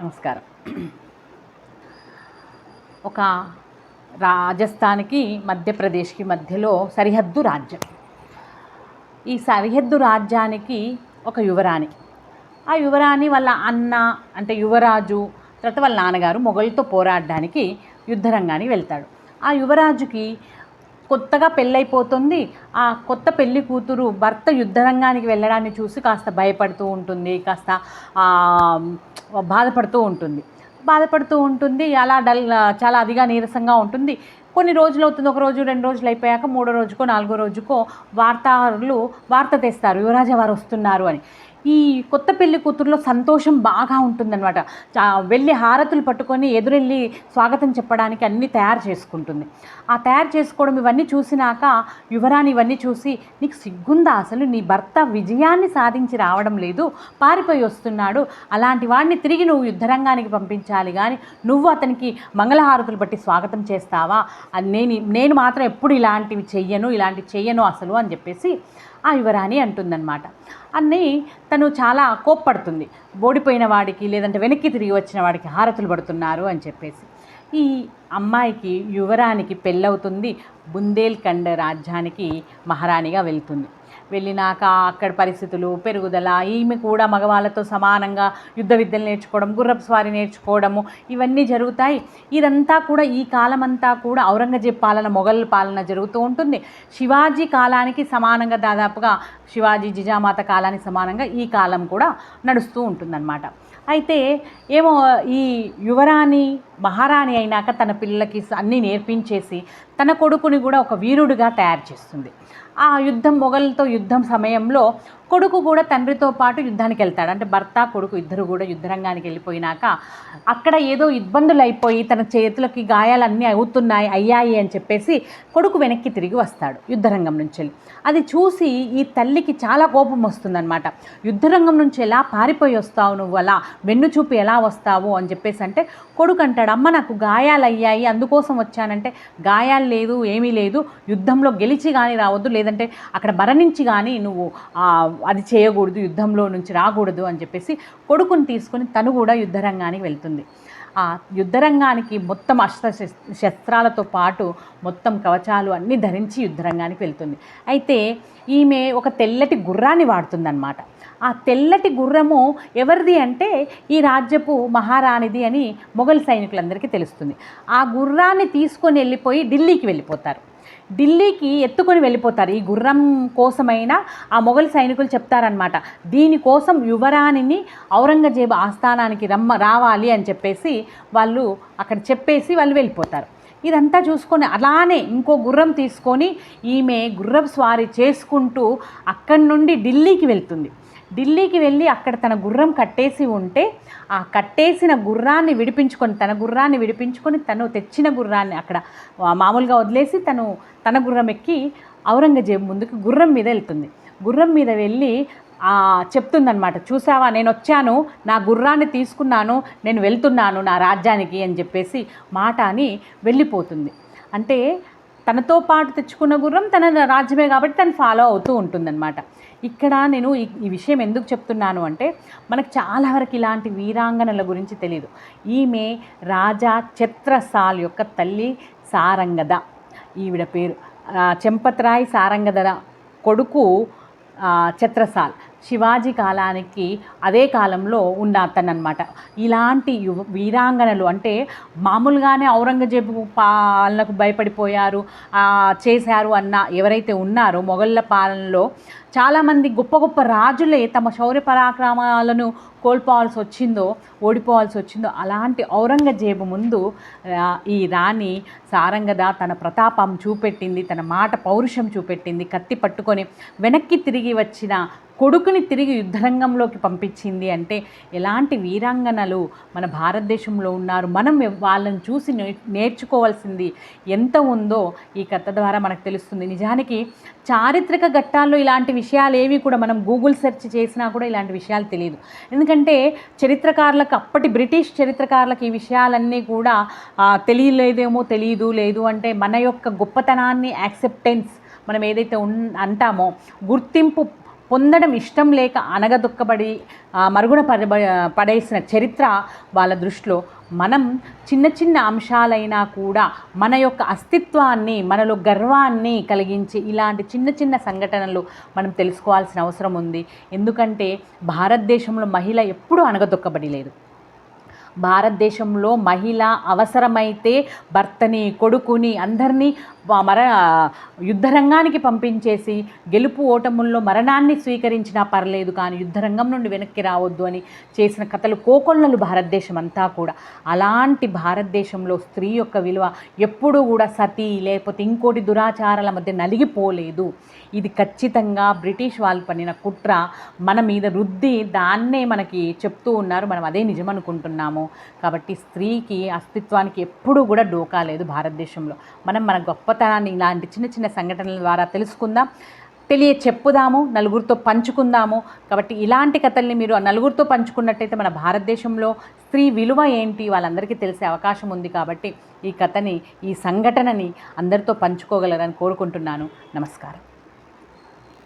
నమస్కారం. ఒక రాజస్థాన్కి మధ్యప్రదేశ్కి మధ్యలో సరిహద్దు రాజ్యం. ఈ సరిహద్దు రాజ్యానికి ఒక యువరాణి. ఆ యువరాణి వాళ్ళ అన్న అంటే యువరాజు తర్వాత వాళ్ళ నాన్నగారు మొఘలుతో పోరాడడానికి యుద్ధరంగానికి వెళ్తాడు. ఆ యువరాజుకి కొత్తగా పెళ్ళైపోతుంది. ఆ కొత్త పెళ్ళి కూతురు భర్త యుద్ధరంగానికి వెళ్ళడాన్ని చూసి కాస్త భయపడుతూ ఉంటుంది. కాస్త బాధపడుతూ ఉంటుంది. బాధపడుతూ ఉంటుంది. అలా డల్ చాలా అదిగా నీరసంగా ఉంటుంది. కొన్ని రోజులు అవుతుంది. ఒక రోజు రెండు రోజులు అయిపోయాక మూడో రోజుకో నాలుగో రోజుకో వార్తలు వార్త తెస్తారు. యువరాజా వారు వస్తున్నారు అని. ఈ కొత్త పెళ్ళి కూతురులో సంతోషం బాగా ఉంటుందన్నమాట. వెళ్ళి హారతులు పట్టుకొని ఎదురెళ్ళి స్వాగతం చెప్పడానికి అన్నీ తయారు చేసుకుంటుంది. ఆ తయారు చేసుకోవడం ఇవన్నీ చూసినాక యువరాణి ఇవన్నీ చూసి నీకు సిగ్గుందా అసలు? నీ భర్త విజయాన్ని సాధించి రావడం లేదు. పారిపోయి వస్తున్నాడు. అలాంటి వాడిని తిరిగి నువ్వు యుద్ధరంగానికి పంపించాలి కానీ నువ్వు అతనికి మంగళహారతులు బట్టి స్వాగతం చేస్తావా? నేను నేను మాత్రం ఎప్పుడు ఇలాంటివి చెయ్యను ఇలాంటివి చెయ్యను అసలు అని చెప్పేసి ఆ యువరాణి అంటుందన్నమాట. అన్నీ తను చాలా కోప్పడుతుంది. ఓడిపోయిన వాడికి లేదంటే వెనక్కి తిరిగి వచ్చిన వాడికి హారతులు పడుతున్నారు అని చెప్పేసి. ఈ అమ్మాయికి యువరానికి పెళ్ళవుతుంది బుందేల్ఖండ్ రాజ్యానికి మహారాణిగా వెళ్తుంది. వెళ్ళినాక అక్కడ పరిస్థితులు పెరుగుదల ఈమె కూడా మగవాళ్ళతో సమానంగా యుద్ధ విద్యలు నేర్చుకోవడం గుర్రపు స్వారీ నేర్చుకోవడము ఇవన్నీ జరుగుతాయి. ఇదంతా కూడా ఈ కాలమంతా కూడా ఔరంగజేబ్ పాలన మొఘల్ పాలన జరుగుతూ ఉంటుంది. శివాజీ కాలానికి సమానంగా దాదాపుగా శివాజీ జిజామాత కాలానికి సమానంగా ఈ కాలం కూడా నడుస్తూ ఉంటుందన్నమాట. అయితే ఏమో ఈ యువరాణి మహారాణి అయినాక తన పిల్లలకి అన్నీ నేర్పించేసి తన కొడుకుని కూడా ఒక వీరుడిగా తయారు చేస్తుంది. ఆ యుద్ధం మొఘలతో యుద్ధం సమయంలో కొడుకు కూడా తండ్రితో పాటు యుద్ధానికి వెళ్తాడు. అంటే భర్త కొడుకు ఇద్దరు కూడా యుద్ధరంగానికి వెళ్ళిపోయినాక అక్కడ ఏదో ఇబ్బందులు అయిపోయి తన చేతులకి గాయాలన్నీ అవుతున్నాయి అయ్యాయి అని చెప్పేసి కొడుకు వెనక్కి తిరిగి వస్తాడు యుద్ధరంగం నుంచి వెళ్ళి. అది చూసి ఈ తల్లికి చాలా కోపం వస్తుందన్నమాట. యుద్ధరంగం నుంచి ఎలా పారిపోయి వస్తావు నువ్వు? అలా వెన్ను చూపి ఎలా వస్తావు? అని చెప్పేసి అంటే కొడుకు అంటాడు అమ్మ నాకు గాయాలు అయ్యాయి అందుకోసం వచ్చానంటే గాయాలు లేదు ఏమీ లేదు యుద్ధంలో గెలిచి కానీ రావద్దు లేదు లేదంటే అక్కడ మరణించి కానీ నువ్వు అది చేయకూడదు యుద్ధంలో నుంచి రాకూడదు అని చెప్పేసి కొడుకుని తీసుకొని తను కూడా యుద్ధరంగానికి వెళ్తుంది. ఆ యుద్ధరంగానికి మొత్తం అస్త్ర శస్త్రాలతో పాటు మొత్తం కవచాలు అన్నీ ధరించి యుద్ధరంగానికి వెళ్తుంది. అయితే ఈమె ఒక తెల్లటి గుర్రాన్ని వాడుతుందన్నమాట. ఆ తెల్లటి గుర్రము ఎవరిది అంటే ఈ రాజ్యపు మహారాణిది అని మొఘల్ సైనికులందరికీ తెలుస్తుంది. ఆ గుర్రాన్ని తీసుకొని వెళ్ళిపోయి ఢిల్లీకి వెళ్ళిపోతారు. ఢిల్లీకి ఎత్తుకొని వెళ్ళిపోతారు. ఈ గుర్రం కోసమైనా ఆ మొఘల్ సైనికులు చెప్తారనమాట దీనికోసం యువరాణిని ఔరంగజేబు ఆస్థానానికి రమ్మ రావాలి అని చెప్పేసి వాళ్ళు అక్కడ చెప్పేసి వాళ్ళు వెళ్ళిపోతారు. ఇదంతా చూసుకొని అలానే ఇంకో గుర్రం తీసుకొని ఈమె గుర్రపు స్వారీ చేసుకుంటూ అక్కడి నుండి ఢిల్లీకి వెళ్తుంది. ఢిల్లీకి వెళ్ళి అక్కడ తన గుర్రం కట్టేసి ఉంటే ఆ కట్టేసిన గుర్రాన్ని విడిపించుకొని తన గుర్రాన్ని విడిపించుకొని తను తెచ్చిన గుర్రాన్ని అక్కడ మామూలుగా వదిలేసి తను తన గుర్రం ఎక్కి ఔరంగజేబు ముందుకు గుర్రం మీద వెళ్తుంది. గుర్రం మీద వెళ్ళి చెప్తుందనమాట చూసావా నేను వచ్చాను నా గుర్రాన్ని తీసుకున్నాను నేను వెళ్తున్నాను నా రాజ్యానికి అని చెప్పేసి మాట అని వెళ్ళిపోతుంది. అంటే తనతో పాటు తెచ్చుకున్న గుర్రం తన రాజ్యమే కాబట్టి తను ఫాలో అవుతూ ఉంటుందన్నమాట. ఇక్కడ నేను ఈ ఈ విషయం ఎందుకు చెప్తున్నాను అంటే మనకు చాలా వరకు ఇలాంటి వీరాంగనల గురించి తెలియదు ఈమె రాజా ఛత్రసాల్ యొక్క తల్లి సారంగద ఈవిడ పేరు. చెంపత్రాయి చెంపత్రాయ్ సారంగధర కొడుకు ఛత్రసాల్. శివాజీ కాలానికి అదే కాలంలో ఉన్న అతను అనమాట ఇలాంటి యువ వీరాంగనలు అంటే మామూలుగానే ఔరంగజేబు పాలనకు భయపడిపోయారు చేశారు అన్న ఎవరైతే ఉన్నారో మొఘళ్ళ పాలనలో చాలామంది గొప్ప గొప్ప రాజులే తమ శౌర్య పరాక్రమాలను కోల్పోవాల్సి వచ్చిందో ఓడిపోవాల్సి వచ్చిందో అలాంటి ఔరంగజేబు ముందు ఈ రాణి సారంగద తన ప్రతాపం చూపెట్టింది తన మాట పౌరుషం చూపెట్టింది కత్తి పట్టుకొని వెనక్కి తిరిగి వచ్చిన కొడుకుని తిరిగి యుద్ధరంగంలోకి పంపించింది అంటే ఎలాంటి వీరాంగనలు మన భారతదేశంలో ఉన్నారు? మనం వాళ్ళని చూసి నేర్చుకోవాల్సింది ఎంత ఉందో ఈ కథ ద్వారా మనకు తెలుస్తుంది. నిజానికి చారిత్రక ఘట్టాల్లో ఇలాంటి విషయాలు ఏవి కూడా మనం గూగుల్ సెర్చ్ చేసినా కూడా ఇలాంటి విషయాలు తెలియదు. ఎందుకంటే చరిత్రకారులకు అప్పటి బ్రిటిష్ చరిత్రకారులకు ఈ విషయాలన్నీ కూడా తెలియలేదేమో తెలియదు లేదు అంటే మన యొక్క గొప్పతనాన్ని యాక్సెప్టెన్స్ మనం ఏదైతే ఉన్ అంటామో గుర్తింపు పొందడం ఇష్టం లేక అనగదొక్కబడి ఆ, మరుగున పడబ పడేసిన చరిత్ర వాళ్ళ దృష్టిలో మనం చిన్న చిన్న అంశాలైనా కూడా మన యొక్క అస్తిత్వాన్ని మనలో గర్వాన్ని కలిగించి ఇలాంటి చిన్న చిన్న సంఘటనలు మనం తెలుసుకోవాల్సిన అవసరం ఉంది. ఎందుకంటే భారతదేశంలో మహిళ ఎప్పుడూ అనగదొక్కబడి లేదు. భారతదేశంలో మహిళ అవసరమైతే భర్తని కొడుకుని అందరినీ మర యుద్ధరంగానికి పంపించేసి గెలుపు ఓటముల్లో మరణాన్ని స్వీకరించినా పర్లేదు కానీ యుద్ధరంగం నుండి వెనక్కి రావద్దు అని చేసిన కథలు కోకొల్లలు భారతదేశం అంతా కూడా. అలాంటి భారతదేశంలో స్త్రీ యొక్క విలువ ఎప్పుడూ కూడా సతీ లేకపోతే ఇంకోటి దురాచారాల మధ్య నలిగిపోలేదు. ఇది ఖచ్చితంగా బ్రిటిష్ వాళ్ళు పనిన కుట్ర. మన మీద రుద్ది దాన్నే మనకి చెప్తూ ఉన్నారు. మనం అదే నిజం అనుకుంటున్నాము కాబట్టి స్త్రీకి అస్తిత్వానికి ఎప్పుడూ కూడా డోకా లేదు భారతదేశంలో. మనం మన గొప్ప గొప్పతనాన్ని ఇలాంటి చిన్న చిన్న సంఘటనల ద్వారా తెలుసుకుందాం. తెలియ చెప్పుదాము నలుగురితో పంచుకుందాము. కాబట్టి ఇలాంటి కథల్ని మీరు నలుగురితో పంచుకున్నట్టయితే మన భారతదేశంలో స్త్రీ విలువ ఏంటి వాళ్ళందరికీ తెలిసే అవకాశం ఉంది కాబట్టి ఈ కథని ఈ సంఘటనని అందరితో పంచుకోగలరని కోరుకుంటున్నాను. నమస్కారం.